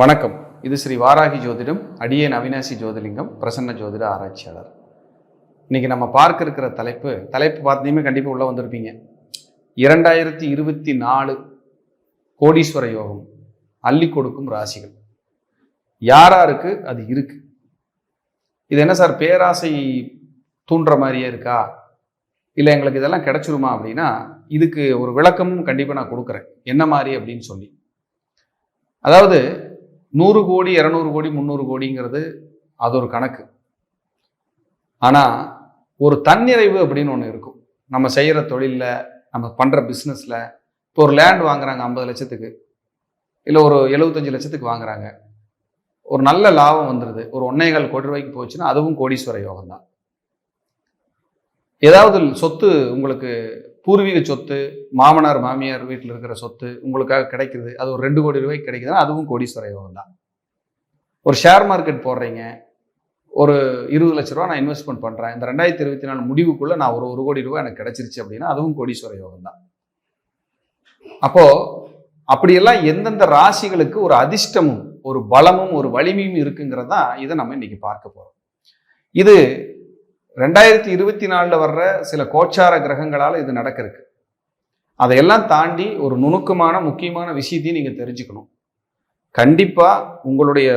வணக்கம். இது ஸ்ரீ வாராகி ஜோதிடம் அடியேன் அவினாசி ஜோதிலிங்கம் பிரசன்ன ஜோதிட ஆராய்ச்சியாளர். இன்னைக்கு நம்ம பார்க்க இருக்கிற தலைப்பு தலைப்பு பார்த்தீங்கன்னா கண்டிப்பாக உள்ளே வந்திருப்பீங்க. இரண்டாயிரத்தி இருபத்தி நாலு கோடீஸ்வர யோகம் அள்ளி கொடுக்கும் ராசிகள். யாராருக்கு அது இருக்கு? இது என்ன சார் பேராசை தூண்டுற மாதிரியே இருக்கா? இல்லை எங்களுக்கு இதெல்லாம் கிடைச்சிருமா அப்படின்னா இதுக்கு ஒரு விளக்கமும் கண்டிப்பாக நான் கொடுக்குறேன். என்ன மாதிரி அப்படின்னு சொல்லி. அதாவது நூறு கோடி இரநூறு கோடி முந்நூறு கோடிங்கிறது அது ஒரு கணக்கு. ஆனால் ஒரு தன்னிறைவு அப்படின்னு ஒன்று இருக்கும். நம்ம செய்கிற தொழிலில் நம்ம பண்ணுற பிஸ்னஸில் இப்போ ஒரு லேண்ட் வாங்குறாங்க ஐம்பது லட்சத்துக்கு இல்லை ஒரு எழுபத்தஞ்சு லட்சத்துக்கு வாங்குறாங்க. ஒரு நல்ல லாபம் வந்துடுது ஒரு ஒன்னேகால் கோடி ரூபாய்க்கு போச்சுன்னா அதுவும் கோடீஸ்வர யோகம் தான் ஏதாவது சொத்து உங்களுக்கு பூர்வீக சொத்து மாமனார் மாமியார் வீட்டில் இருக்கிற சொத்து உங்களுக்காக கிடைக்குது. அது ஒரு ரெண்டு கோடி ரூபாய்க்கு கிடைக்குதுன்னா அதுவும் கோடீஸ்வர யோகம் தான். ஒரு ஷேர் மார்க்கெட் போடுறீங்க. ஒரு இருபது லட்ச ரூபா நான் இன்வெஸ்ட்மெண்ட் பண்ணுறேன் இந்த ரெண்டாயிரத்தி இருபத்தி நாலு முடிவுக்குள்ளே நான் ஒரு ஒரு கோடி ரூபாய் எனக்கு கிடைச்சிருச்சு அப்படின்னா அதுவும் கோடீஸ்வர யோகம் தான். அப்போது அப்படியெல்லாம் எந்தெந்த ராசிகளுக்கு ஒரு அதிர்ஷ்டமும் ஒரு பலமும் ஒரு வலிமையும் இருக்குங்கிறது தான் இதை நம்ம இன்னைக்கு பார்க்க போகிறோம் இது ரெண்டாயிரத்தி இருபத்தி நாலில் வர்ற சில கோச்சார கிரகங்களால் இது நடக்கிறதுக்கு. அதையெல்லாம் தாண்டி ஒரு நுணுக்கமான முக்கியமான விஷயத்தையும் நீங்கள் தெரிஞ்சுக்கணும். கண்டிப்பாக உங்களுடைய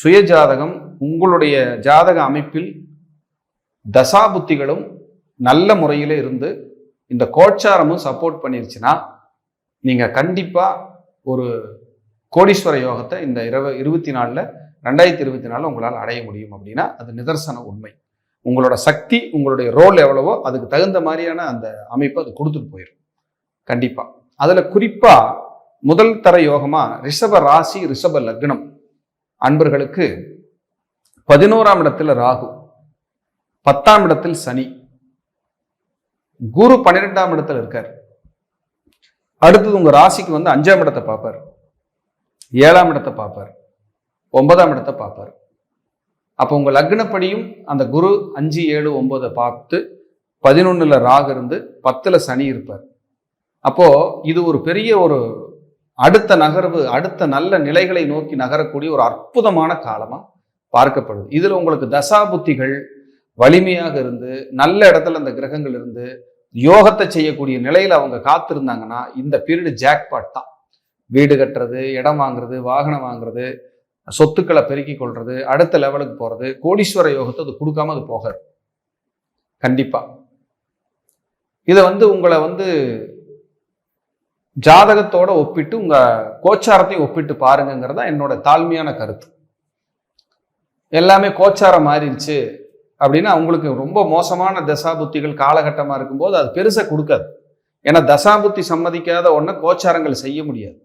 சுய ஜாதகம் உங்களுடைய ஜாதக அமைப்பில் தசாபுத்திகளும் நல்ல முறையில் இருந்து இந்த கோச்சாரமும் சப்போர்ட் பண்ணிருச்சுன்னா நீங்கள் கண்டிப்பாக ஒரு கோடீஸ்வர யோகத்தை இந்த இரவு இருபத்தி நாலில் ரெண்டாயிரத்தி இருபத்தி நாலில் உங்களால் அடைய முடியும் அப்படின்னா அது நிதர்சன உண்மை. உங்களோட சக்தி உங்களுடைய ரோல் எவ்வளவோ அதுக்கு தகுந்த மாதிரியான அந்த அமைப்பு அது கொடுத்துட்டு போயிடும் கண்டிப்பாக அதில் குறிப்பாக முதல் தர யோகமாக ரிஷப ராசி ரிஷப லக்னம். அன்பர்களுக்கு பதினோராம் இடத்துல ராகு பத்தாம் இடத்தில் சனி. குரு பன்னிரெண்டாம் இடத்துல இருக்கார். அடுத்தது உங்கள் ராசிக்கு வந்து அஞ்சாம் இடத்தை பார்ப்பார். ஏழாம் இடத்தை பார்ப்பார். ஒன்பதாம் இடத்தை பார்ப்பார். அப்போ உங்கள் லக்னப்படியும் அந்த குரு அஞ்சு ஏழு ஒன்பதை பார்த்து பதினொன்றில் ராகு இருந்து பத்தில் சனி இருப்பார். அப்போது இது ஒரு பெரிய ஒரு அடுத்த நகர்வு அடுத்த நல்ல நிலைகளை நோக்கி நகரக்கூடிய ஒரு அற்புதமான காலமாக பார்க்கப்படுது. இதில் உங்களுக்கு தசாபுத்திகள் வலிமையாக இருந்து நல்ல இடத்துல அந்த கிரகங்கள் இருந்து யோகத்தை செய்யக்கூடிய நிலையில் அவங்க காத்திருந்தாங்கன்னா இந்த பீரியடு ஜாக்பாட் தான். வீடு கட்டுறது இடம் வாங்குறது வாகனம் வாங்குறது சொத்துக்களை பெருக்கிக் கொள்வது அடுத்த லெவலுக்கு போகிறது கோடீஸ்வர யோகத்தை அது கொடுக்காம அது போகாது. கண்டிப்பாக இதை வந்து உங்களை வந்து ஜாதகத்தோட ஒப்பிட்டு உங்கள் கோச்சாரத்தையும் ஒப்பிட்டு பாருங்கிறது தான் என்னோட தாழ்மையான கருத்து. எல்லாமே கோச்சாரம் மாறிடுச்சு அப்படின்னா உங்களுக்கு ரொம்ப மோசமான தசாபுத்திகள் காலகட்டமாக இருக்கும்போது அது பெருசாக கொடுக்காது. ஏன்னா தசாபுத்தி சம்மதிக்காத ஒன்றை கோச்சாரங்கள் செய்ய முடியாது.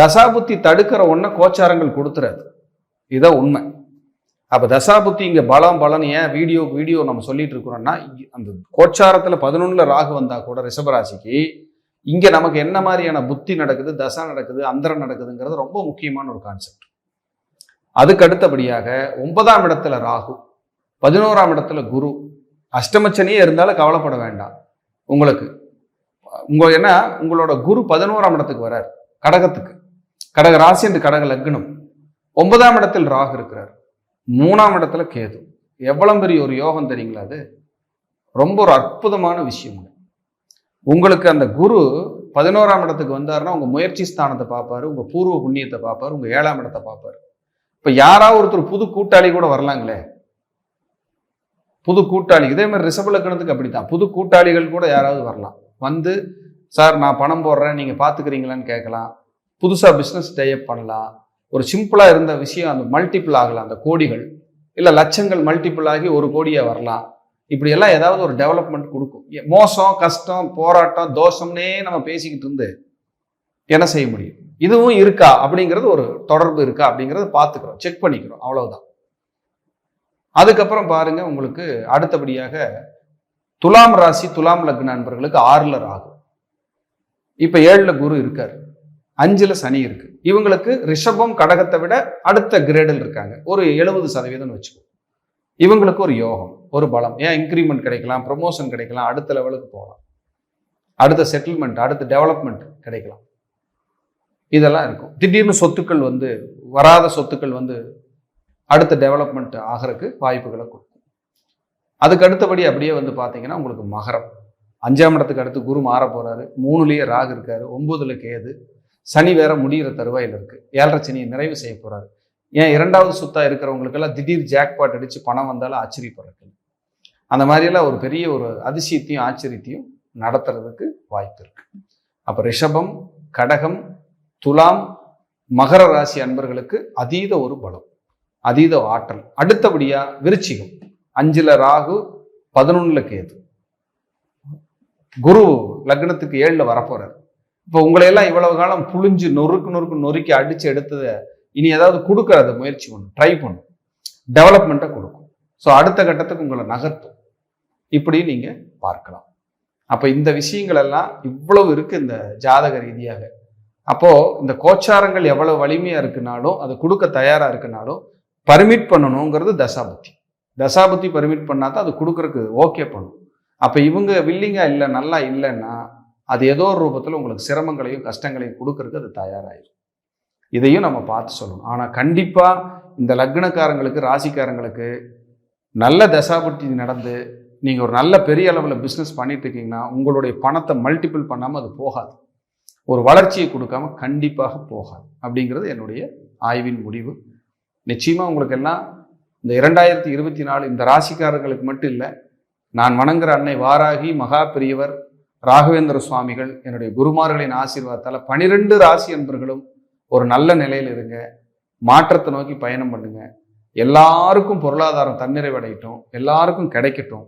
தசாபுத்தி தடுக்கிற ஒன்றை கோச்சாரங்கள் கொடுத்துறாது. இதான் உண்மை. அப்போ தசாபுத்தி இங்கே பலம் பலன் ஏன் வீடியோ வீடியோ நம்ம சொல்லிட்டு இருக்கிறோம்னா அந்த கோச்சாரத்தில் பதினொன்றில் ராகு வந்தா கூட ரிஷபராசிக்கு இங்கே நமக்கு என்ன மாதிரியான புத்தி நடக்குது தசா நடக்குது அந்தரம் நடக்குதுங்கிறது ரொம்ப முக்கியமான ஒரு கான்செப்ட் அதுக்கு அடுத்தபடியாக ஒன்பதாம் இடத்துல ராகு பதினோராம் இடத்துல குரு. அஷ்டமச்சனியே இருந்தாலும் கவலைப்பட வேண்டாம். உங்களுக்கு உங்க என்ன உங்களோட குரு பதினோராம் இடத்துக்கு வரார் கடகத்துக்கு. கடக ராசி என்று கடக லக்னம். ஒன்பதாம் இடத்தில் ராகு இருக்கிறார். மூணாம் இடத்துல கேது. எவ்வளவு பெரிய ஒரு யோகம் தெரியுங்களா அது? ரொம்ப ஒரு அற்புதமான விஷயம் உங்களுக்கு அந்த குரு பதினோராம் இடத்துக்கு வந்தாருன்னா உங்கள் முயற்சி ஸ்தானத்தை பார்ப்பாரு உங்கள் பூர்வ புண்ணியத்தை பார்ப்பாரு உங்கள் ஏழாம் இடத்தை பார்ப்பாரு. இப்போ யாராவது ஒருத்தர் புது கூட்டாளி கூட வரலாங்களே? புது கூட்டாளி. இதே மாதிரி ரிசர்வ் லக்கணத்துக்கு அப்படித்தான். புது கூட்டாளிகள் கூட யாராவது வரலாம். வந்து சார் நான் பணம் போடுறேன் நீங்கள் பார்த்துக்கிறீங்களான்னு கேட்கலாம். புதுசாக பிஸ்னஸ் டைப் பண்ணலாம். ஒரு சிம்பிளாக இருந்த விஷயம் அந்த மல்டிபிள் ஆகலாம். அந்த கோடிகள். இல்லை லட்சங்கள் மல்டிபிள் ஆகி ஒரு கோடியாக வரலாம். இப்படியெல்லாம் ஏதாவது ஒரு டெவலப்மெண்ட் கொடுக்கும். மோசம் கஷ்டம் போராட்டம் தோஷம்னே நம்ம பேசிக்கிட்டு இருந்து என்ன செய்ய முடியும்? இதுவும் இருக்கா? அப்படிங்கிறது ஒரு தொடர்பு இருக்கா? அப்படிங்கிறத பார்த்துக்கிறோம். செக் பண்ணிக்கிறோம். அவ்வளவுதான். அதுக்கப்புறம் பாருங்க உங்களுக்கு அடுத்தபடியாக துலாம் ராசி துலாம் லக்ன நண்பர்களுக்கு ஆறுல ராகு. இப்ப ஏழுல குரு இருக்காரு. அஞ்சில் சனி இருக்கு. இவங்களுக்கு ரிஷபம் கடகத்தை விட அடுத்த கிரேடில் இருக்காங்க. ஒரு எழுபது சதவீதம்னு வச்சுக்கோ. இவங்களுக்கு ஒரு யோகம் ஒரு பலம். ஏன் இன்க்ரிமெண்ட் கிடைக்கலாம் ப்ரொமோஷன் கிடைக்கலாம் அடுத்த லெவலுக்கு போகலாம். அடுத்த செட்டில்மெண்ட் அடுத்த டெவலப்மெண்ட் கிடைக்கலாம். இதெல்லாம் இருக்கும். திடீர்னு சொத்துக்கள் வந்து வராத சொத்துக்கள் வந்து அடுத்த டெவலப்மெண்ட் ஆகிறதுக்கு வாய்ப்புகளை கொடுக்கும். அதுக்கு அடுத்தபடி அப்படியே வந்து பார்த்தீங்கன்னா உங்களுக்கு மகரம். அஞ்சாம் இடத்துக்கு அடுத்து குரு மாற போகிறாரு மூணுலேயே ராகு இருக்காரு. ஒம்பதுல கேது. சனி வேற முடிகிற தருவாயில் இருக்கு. ஏழரை சனியை நிறைவு செய்ய போறாரு. ஏன் இரண்டாவது சுத்தா இருக்கிறவங்களுக்கெல்லாம் திடீர் ஜாக்பாட் அடிச்சு பணம் வந்தாலும் ஆச்சரியப்படுறது அந்த மாதிரியெல்லாம் ஒரு பெரிய ஒரு அதிசயத்தையும் ஆச்சரியத்தையும் நடத்துறதுக்கு வாய்ப்பு இருக்கு. அப்ப ரிஷபம் கடகம் துலாம் மகர ராசி அன்பர்களுக்கு அதீத ஒரு பலம் அதீத ஆற்றல். அடுத்தபடியா விருச்சிகம். அஞ்சுல ராகு பதினொன்னுல கேது. குரு லக்னத்துக்கு ஏழுல வரப்போறாரு. இப்போ உங்களையெல்லாம் இவ்வளவு காலம் புழிஞ்சு நொறுக்கு நொறுக்கு நொறுக்கி அடிச்சு எடுத்ததை இனி ஏதாவது கொடுக்கறத முயற்சி பண்ணும் ட்ரை பண்ணும் டெவலப்மெண்ட்டை கொடுக்கும். ஸோ அடுத்த கட்டத்துக்கு உங்களை நகர்த்தும். இப்படி நீங்கள் பார்க்கலாம். அப்போ இந்த விஷயங்கள் எல்லாம் இவ்வளவு இருக்குது இந்த ஜாதக ரீதியாக. அப்போது இந்த கோச்சாரங்கள் எவ்வளோ வலிமையாக இருக்குனாலும் அது கொடுக்க தயாராக இருக்குனாலும் பர்மிட் பண்ணணுங்கிறது தசாபுத்தி. தசாபுத்தி பர்மிட் பண்ணாதான் அது கொடுக்குறக்கு ஓகே பண்ணும். அப்போ இவங்க வில்லிங்காக இல்லை நல்லா இல்லைன்னா அது ஏதோ ஒரு ரூபத்தில் உங்களுக்கு சிரமங்களையும் கஷ்டங்களையும் கொடுக்கறதுக்கு அது தயாராகிடும் இதையும் நம்ம பார்த்து சொல்லணும். ஆனால் கண்டிப்பாக இந்த லக்னக்காரங்களுக்கு ராசிக்காரங்களுக்கு நல்ல தசாபுட்டி நடந்து நீங்கள் ஒரு நல்ல பெரிய அளவில் பிஸ்னஸ் பண்ணிட்டு இருக்கீங்கன்னா உங்களுடைய பணத்தை மல்டிபிள் பண்ணாமல் அது போகாது. ஒரு வளர்ச்சியை கொடுக்காம கண்டிப்பாக போகாது. அப்படிங்கிறது என்னுடைய ஆய்வின் முடிவு. நிச்சயமாக உங்களுக்கு எல்லாம் இந்த இரண்டாயிரத்தி இருபத்தி நாலு இந்த ராசிக்காரர்களுக்கு மட்டும் இல்லை நான் வணங்குற அன்னை வாராகி மகா பெரியவர் ராகவேந்திர சுவாமிகள் என்னுடைய குருமார்களின் ஆசீர்வாதத்தால் பனிரெண்டு ராசி அன்பர்களும் ஒரு நல்ல நிலையில் இருங்க. மாற்றத்தை நோக்கி பயணம் பண்ணுங்க. எல்லாருக்கும் பொருளாதாரம் தன்னிறைவடையட்டும். எல்லாருக்கும் கிடைக்கட்டும்.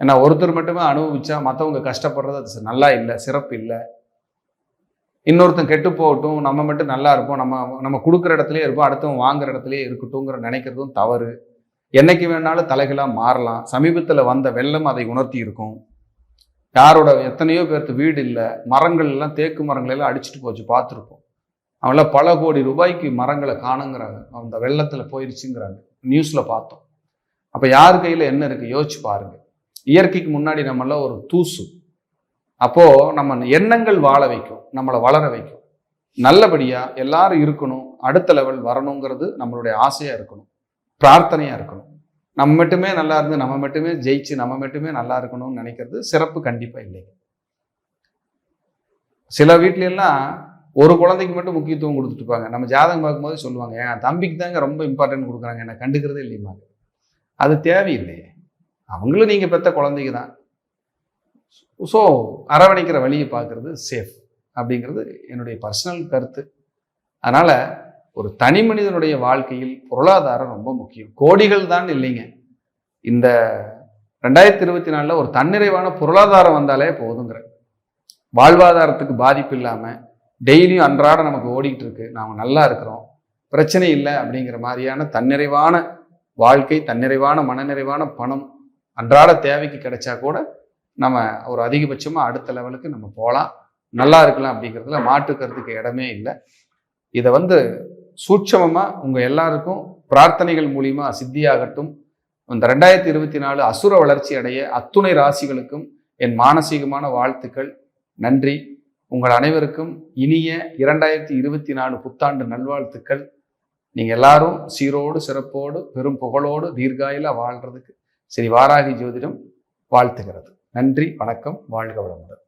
ஏன்னா ஒருத்தர் மட்டுமே அனுபவிச்சா மற்றவங்க கஷ்டப்படுறது அது நல்லா இல்லை சிறப்பு இல்லை. இன்னொருத்தன் கெட்டு போகட்டும் நம்ம மட்டும் நல்லா இருப்போம் நம்ம நம்ம கொடுக்குற இடத்துலயே இருப்போம் அடுத்தவன் வாங்குற இடத்துலயே இருக்கட்டும்ங்கிற நினைக்கிறதும் தவறு. என்னைக்கு வேணாலும் தலைகளாக மாறலாம். சமீபத்தில் வந்த வெள்ளம் அதை உணர்த்தி இருக்கும். யாரோட எத்தனையோ பேர்த்து வீடு இல்லை மரங்கள் எல்லாம் தேக்கு மரங்கள் எல்லாம் அடிச்சுட்டு போச்சு பார்த்துருப்போம். அவங்களாம் பல கோடி ரூபாய்க்கு மரங்களை காணுங்கிறாங்க. அந்த வெள்ளத்தில் போயிருச்சுங்கிறாங்க. நியூஸில் பார்த்தோம். அப்போ யார் கையில் என்ன இருக்குது யோசிச்சு பாருங்க. இயற்கைக்கு முன்னாடி நம்மளாம் ஒரு தூசு. அப்போது நம்ம எண்ணங்கள் வாழ வைக்கும் நம்மளை வளர வைக்கும். நல்லபடியாக எல்லாரும் இருக்கணும் அடுத்த லெவல் வரணுங்கிறது நம்மளுடைய ஆசையாக இருக்கணும் பிரார்த்தனையாக இருக்கணும். நம்ம மட்டுமே நல்லா இருந்து நம்ம மட்டுமே ஜெயிச்சு நம்ம மட்டுமே நல்லா இருக்கணும்னு நினைக்கிறது சிறப்பு கண்டிப்பாக இல்லைங்க சில வீட்லெல்லாம் ஒரு குழந்தைக்கு மட்டும் முக்கியத்துவம் கொடுத்துட்டுருப்பாங்க நம்ம ஜாதகம் பார்க்கும்போது சொல்லுவாங்க என் தம்பிக்கு தாங்க ரொம்ப இம்பார்ட்டன்ட் கொடுக்குறாங்க என்னை கண்டுக்கிறதே இல்லையுமா அது தேவையில்லையே அவங்களும் நீங்கள் பெற்ற குழந்தைங்க தான். ஸோ அரவணைக்கிற வழியை பார்க்குறது சேஃப் அப்படிங்கிறது என்னுடைய பர்சனல் கருத்து. அதனால் ஒரு தனி மனிதனுடைய வாழ்க்கையில் பொருளாதாரம் ரொம்ப முக்கியம். கோடிகள் தான் இல்லைங்க. இந்த ரெண்டாயிரத்தி இருபத்தி நாலில் ஒரு தன்னிறைவான பொருளாதாரம் வந்தாலே போதுங்கிற. வாழ்வாதாரத்துக்கு பாதிப்பு இல்லாமல் டெய்லியும் அன்றாட நமக்கு ஓடிக்கிட்டு இருக்கு. நாம் நல்லா இருக்கிறோம். பிரச்சனை இல்லை அப்படிங்கிற மாதிரியான தன்னிறைவான வாழ்க்கை தன்னிறைவான மனநிறைவான பணம் அன்றாட தேவைக்கு கிடைச்சா கூட நம்ம ஒரு அதிகபட்சமாக அடுத்த லெவலுக்கு நம்ம போகலாம் நல்லா இருக்கலாம் அப்படிங்கிறதுல மாற்றுக்கிறதுக்கு இடமே இல்லை. இதை வந்து சூட்சமமாக உங்கள் எல்லாருக்கும் பிரார்த்தனைகள் மூலிமா சித்தியாகட்டும். இந்த ரெண்டாயிரத்தி இருபத்தி நாலு அசுர வளர்ச்சி அடைய அத்துணை ராசிகளுக்கும் என் மானசீகமான வாழ்த்துக்கள். நன்றி. உங்கள் அனைவருக்கும் இனிய இரண்டாயிரத்தி இருபத்தி நாலு புத்தாண்டு நல்வாழ்த்துக்கள். நீங்கள் எல்லாரும் சீரோடு சிறப்போடு பெரும் புகழோடு தீர்காயில வாழ்கிறதுக்கு ஸ்ரீ வாராகி ஜோதிடம் வாழ்த்துகிறது. நன்றி வணக்கம் வாழ்க வளமுடன்.